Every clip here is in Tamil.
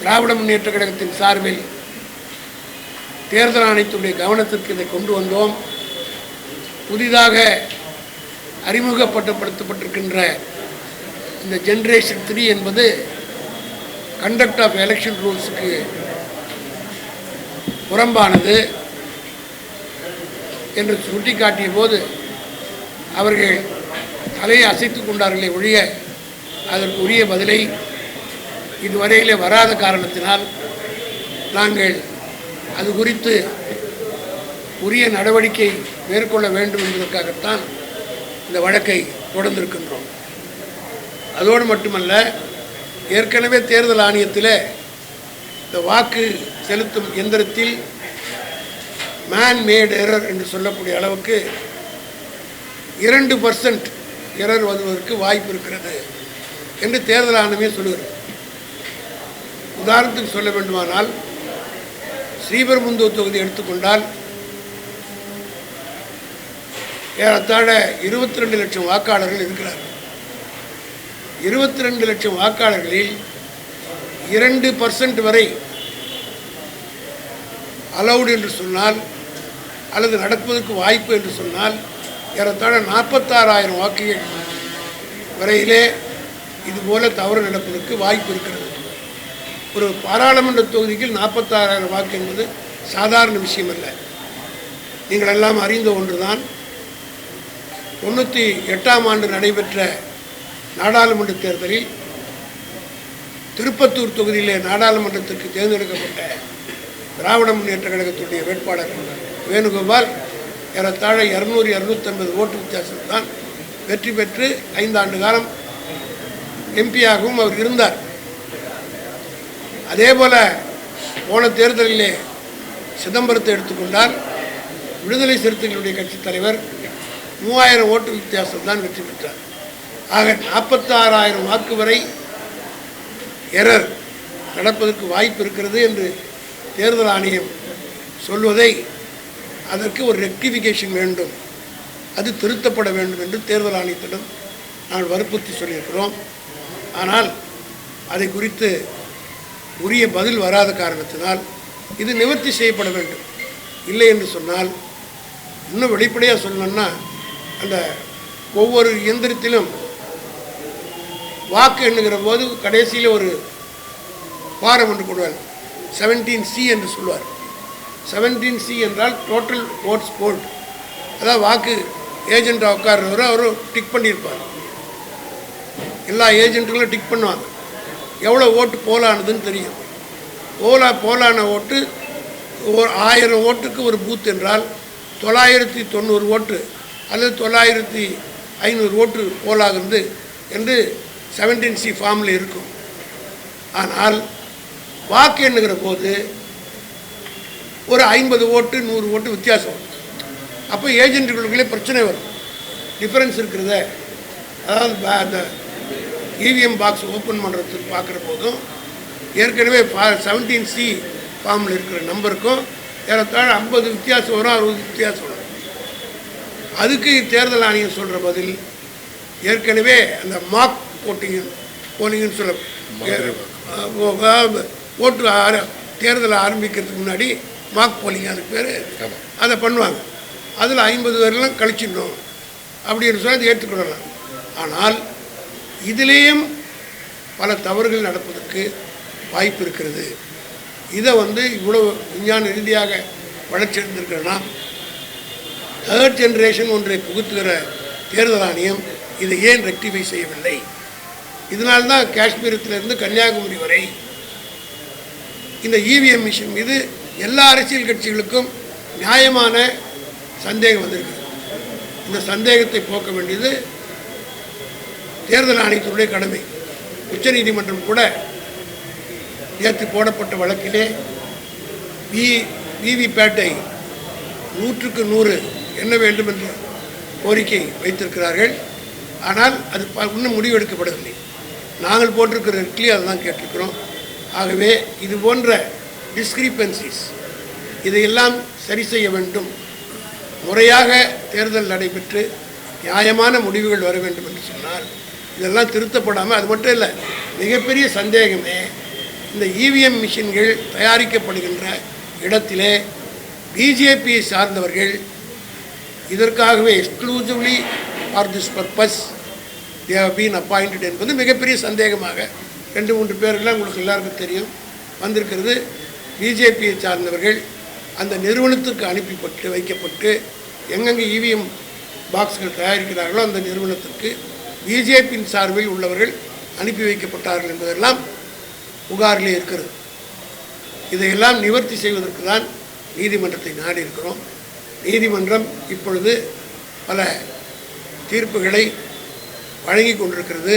திராவிட முன்னேற்ற கழகத்தின் சார்பில் தேர்தல் ஆணையத்துடைய கவனத்திற்கு இதை கொண்டு வந்தோம். புதிதாக அறிமுகப்படுத்தப்பட்டிருக்கின்ற இந்த ஜென்ரேஷன் த்ரீ என்பது கண்டக்ட் ஆஃப் எலெக்ஷன் ரூல்ஸுக்கு புறம்பானது என்று சுட்டிக்காட்டிய போது அவர்கள் தலையை அசைத்து கொண்டார்களே ஒழிய அதற்கு உரிய பதிலை இதுவரையிலே வராத காரணத்தினால் நாங்கள் அது குறித்து உரிய நடவடிக்கை மேற்கொள்ள வேண்டும் என்பதற்காகத்தான் இந்த வழக்கை தொடர்ந்திருக்கின்றோம். அதோடு மட்டுமல்ல ஏற்கனவே தேர்தல் ஆணையத்தில் இந்த வாக்கு செலுத்தும் எந்திரத்தில் மேன் மேட் எரர் என்று சொல்லக்கூடிய அளவுக்கு இரண்டு பர்சன்ட் எரர் வருவதற்கு வாய்ப்பு இருக்கிறது என்று தேர்தல் ஆணையமே சொல்லுகிறது. உதாரணத்துக்கு சொல்ல வேண்டுமானால் ஸ்ரீபெரும்புந்தூர் தொகுதி எடுத்துக்கொண்டால் ஏறத்தாழ இருபத்தி ரெண்டு லட்சம் வாக்காளர்கள் இருக்கிறார்கள். இருபத்தி ரெண்டு லட்சம் வாக்காளர்களில் இரண்டு பர்சன்ட் வரை அலௌடு என்று சொன்னால் அல்லது நடப்பதற்கு வாய்ப்பு என்று சொன்னால் ஏறத்தாழ நாற்பத்தாறாயிரம் வாக்குகள் வரையிலே இதுபோல தவறு நடப்பதற்கு வாய்ப்பு இருக்கிறது. ஒரு பாராளுமன்ற தொகுதிக்கு நாற்பத்தாறாயிரம் வாக்கு என்பது சாதாரண விஷயம் அல்ல நீங்கள் எல்லாம் அறிந்த ஒன்றுதான். தொண்ணூற்றி எட்டாம் ஆண்டு நடைபெற்ற நாடாளுமன்ற தேர்தலில் திருப்பத்தூர் தொகுதியிலே நாடாளுமன்றத்திற்கு தேர்ந்தெடுக்கப்பட்ட திராவிட முன்னேற்ற கழகத்துடைய வேட்பாளர் வேணுகோபால் ஏறத்தாழ இரநூறு இரநூத்தம்பது ஓட்டு வித்தியாசம்தான். வெற்றி பெற்று ஐந்தாண்டு காலம் எம்பியாகவும் அவர் இருந்தார். அதே போல போன தேர்தலிலே சிதம்பரத்தை எடுத்துக்கொண்டால் விடுதலை சிறுத்தைகளுடைய கட்சித் தலைவர் மூவாயிரம் ஓட்டு வித்தியாசம்தான் வெற்றி பெற்றார். ஆக நாற்பத்தாறாயிரம் வாக்கு வரை எரர் நடப்பதற்கு வாய்ப்பு இருக்கிறது என்று தேர்தல் ஆணையம் சொல்வதை அதற்கு ஒரு ரெக்டிஃபிகேஷன் வேண்டும். அது திருத்தப்பட வேண்டும் என்று தேர்தல் ஆணையத்திடம் நாங்கள் வற்புறுத்தி சொல்லியிருக்கிறோம். ஆனால் அதை குறித்து உரிய பதில் வராத காரணத்தினால் இது நிவர்த்தி செய்யப்பட வேண்டும். இல்லை என்று சொன்னால் இன்னும் வெளிப்படையாக சொல்லணும்னா அந்த ஒவ்வொரு இயந்திரத்திலும் வாக்கு எண்ணுகிற போது கடைசியில் ஒரு ஃபாரம் ஒன்று போடுவார். செவன்டீன் சி என்று சொல்வார். செவன்டீன் சி என்றால் டோட்டல் ஓட்ஸ் போல்ட் அதாவது வாக்கு ஏஜெண்ட்டாக உட்கார்றவர் அவரும் டிக் பண்ணியிருப்பார். எல்லா ஏஜென்ட்டுகளும் டிக் பண்ணுவாங்க. எவ்வளோ ஓட்டு போலானதுன்னு தெரியும். ஓலா போலான ஓட்டு ஒரு ஆயிரம் ஓட்டுக்கு ஒரு பூத் என்றால் தொள்ளாயிரத்தி தொண்ணூறு ஓட்டு அல்லது தொள்ளாயிரத்தி ஐநூறு ஓட்டு போலாகிறது என்று செவன்டீன் சி ஃபார்மில் இருக்கும். ஆனால் வாக்கு எண்ணுகிற போது ஒரு ஐம்பது ஓட்டு நூறு ஓட்டு வித்தியாசம் அப்போ ஏஜென்ட்டுகளுக்குள்ளே பிரச்சனை வரும். டிஃப்ரென்ஸ் இருக்கிறத. அதாவது அந்த இவிஎம் பாக்ஸ் ஓப்பன் பண்ணுறதுக்கு பார்க்குற போதும் ஏற்கனவே செவன்டீன் சி ஃபார்மில் இருக்கிற நம்பருக்கும் ஏறத்தாழ ஐம்பது வித்தியாசம் வரும் அறுபது வித்தியாசம் வரும். அதுக்கு தேர்தல் ஆணையம் சொல்கிற பதில் ஏற்கனவே அந்த மாக் போட்டிங் போலிங்னு சொல்ல ஓட்டு ஆர- தேர்தல் ஆரம்பிக்கிறதுக்கு முன்னாடி மாக் போலிங் அதுக்கு பேர் அதை பண்ணுவாங்க. அதில் ஐம்பது பேர்லாம் கழிச்சிடணும் அப்படின்னு சொல்லி அதை ஏற்றுக்கொள்ளலாம் ஆனால் இதிலேயும் பல தவறுகள் நடப்பதற்கு வாய்ப்பு இருக்கிறது. இதை வந்து இவ்வளோ விஞ்ஞான ரீதியாக வளர்ச்சியடைந்திருக்கிறனா தேர்ட் ஜென்ரேஷன் ஒன்றை புகுத்துகிற தேர்தல் ஆணையம் இதை ஏன் ரெக்டிஃபை செய்யவில்லை? இதனால்தான் காஷ்மீரத்திலிருந்து கன்னியாகுமரி வரை இந்த இவிஎம் மிஷின் மீது எல்லா அரசியல் கட்சிகளுக்கும் நியாயமான சந்தேகம் வந்திருக்கு இந்த சந்தேகத்தை போக்க வேண்டியது தேர்தல் ஆணையத்தினுடைய கடமை. உச்சநீதிமன்றம் கூட நேற்று போடப்பட்ட வழக்கிலே வி விவிபேட்டை நூற்றுக்கு நூறு என்ன வேண்டும் என்ற கோரிக்கை வைத்திருக்கிறார்கள். ஆனால் அது ப- இன்னும் முடிவெடுக்கப்படவில்லை. நாங்கள் போட்டிருக்கிற இட்லி அதுதான் கேட்டிருக்கிறோம். ஆகவே இது போன்ற டிஸ்கிரிப்பன்சிஸ் இதையெல்லாம் சரி செய்ய வேண்டும். முறையாக தேர்தல் நடைபெற்று நியாயமான முடிவுகள் வர வேண்டும் என்று சொன்னால் இதெல்லாம் திருத்தப்படாமல் அது மட்டும் இல்லை மிகப்பெரிய சந்தேகமே இந்த இவிஎம் மிஷின்கள் தயாரிக்கப்படுகின்ற இடத்திலே பிஜேபியை சார்ந்தவர்கள் இதற்காகவே exclusively for this purpose they've been appointed என்பது மிகப்பெரிய சந்தேகமாக ரெண்டு மூன்று பேர்கள்லாம் உங்களுக்கு எல்லாருக்கும் தெரியும். வந்திருக்கிறது பிஜேபியை சார்ந்தவர்கள் அந்த நிறுவனத்துக்கு அனுப்பிப்பட்டு வைக்கப்பட்டு எங்கெங்கே இவிஎம் பாக்ஸ்கள் தயாரிக்கிறார்களோ அந்த நிறுவனத்திற்கு பிஜேபியின் சார்பில் உள்ளவர்கள் அனுப்பி வைக்கப்பட்டார்கள் என்பதெல்லாம் புகாரிலே இருக்கிறது. இதையெல்லாம் நிவர்த்தி செய்வதற்கு தான் நீதிமன்றத்தை நாடி இருக்கிறோம் நீதிமன்றம் இப்பொழுது பல தீர்ப்புகளை வழங்கி கொண்டிருக்கிறது.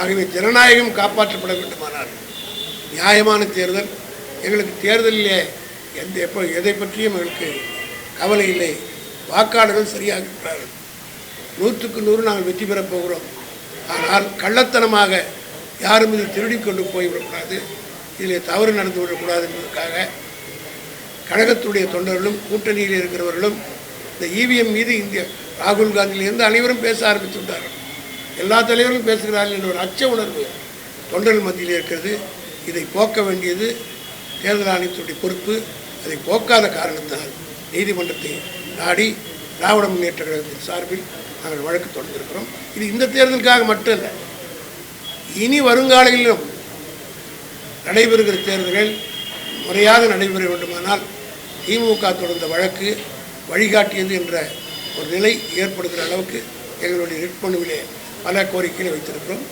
ஆகவே ஜனநாயகம் காப்பாற்றப்பட வேண்டுமானால் நியாயமான தேர்தல் எங்களுக்கு தேர்தலிலே எந்த எப்போ எதை பற்றியும் எங்களுக்கு கவலை இல்லை. வாக்காளர்கள் சரியாக இருக்கிறார்கள். நூற்றுக்கு நூறு நாங்கள் வெற்றி பெறப் போகிறோம். ஆனால் கள்ளத்தனமாக யாரும் இது திருடி கொண்டு போய்விடக்கூடாது. இதில் தவறு நடந்து விடக்கூடாது என்பதற்காக கழகத்துடைய தொண்டர்களும் கூட்டணியில் இருக்கிறவர்களும் இந்த இவிஎம் மீது இந்திய ராகுல் காந்தியிலிருந்து அனைவரும் பேச ஆரம்பித்து விட்டார்கள். எல்லா தலைவர்களும் பேசுகிறார்கள் என்ற ஒரு அச்ச உணர்வு தொண்டர்கள் மத்தியில் இருக்கிறது. இதை போக்க வேண்டியது தேர்தல் ஆணையத்துடைய பொறுப்பு. அதை போக்காத காரணத்தினால் நீதிமன்றத்தை நாடி திராவிட முன்னேற்ற கழகத்தின் சார்பில் நாங்கள் வழக்கு தொடர்ந்திருக்கிறோம் இது இந்த தேர்தலுக்காக மட்டும் இல்லை இனி வருங்காலங்களிலும் நடைபெறுகிற தேர்தல்கள் முறையாக நடைபெற வேண்டுமானால் திமுக தொடர்ந்த வழக்கு வழிகாட்டியது என்ற ஒரு நிலை ஏற்படுகிற அளவுக்கு எங்களுடைய ரிட்மனுவிலே பல கோரிக்கைகளை வைத்திருக்கிறோம்.